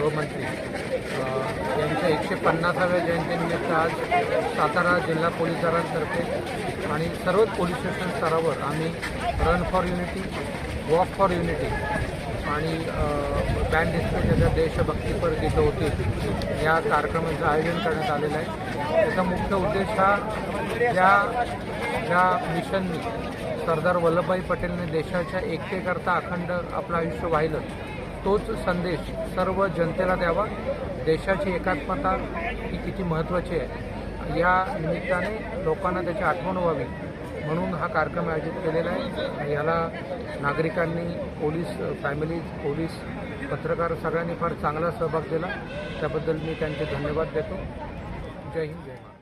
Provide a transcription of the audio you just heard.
गृहमंत्री. यांच्या एकशे पन्नासाव्या जयंतीनिमित्त आज सातारा जिल्हा पोलिसांतर्फे आणि सर्वच पोलीस स्टेशन स्तरावर आम्ही run for unity walk for unity आणि बँड डिस्प्लेच्या देशभक्तीपर गीतं होती या कार्यक्रमाचं आयोजन करण्यात आलेलं आहे. त्याचा मुख्य उद्देश हा या ज्या मिशननी सरदार वल्लभभाई पटेलने देशाच्या एकतेकरता अखंड आपलं आयुष्य वाहिलं तोच संदेश सर्व जनतेला द्यावा. देशाची एकात्मता ही किती महत्त्वाची आहे. या निमित्ताने लोकांना त्याची आठवण व्हावी म्हणून हा कार्यक्रम आयोजित केलेला आहे. याला नागरिकांनी पोलीस फॅमिलीज पोलीस पत्रकार सगळ्यांनी फार चांगला सहभाग दिला. त्याबद्दल मी त्यांचे धन्यवाद देतो. जय हिंद जय महाराष्ट्र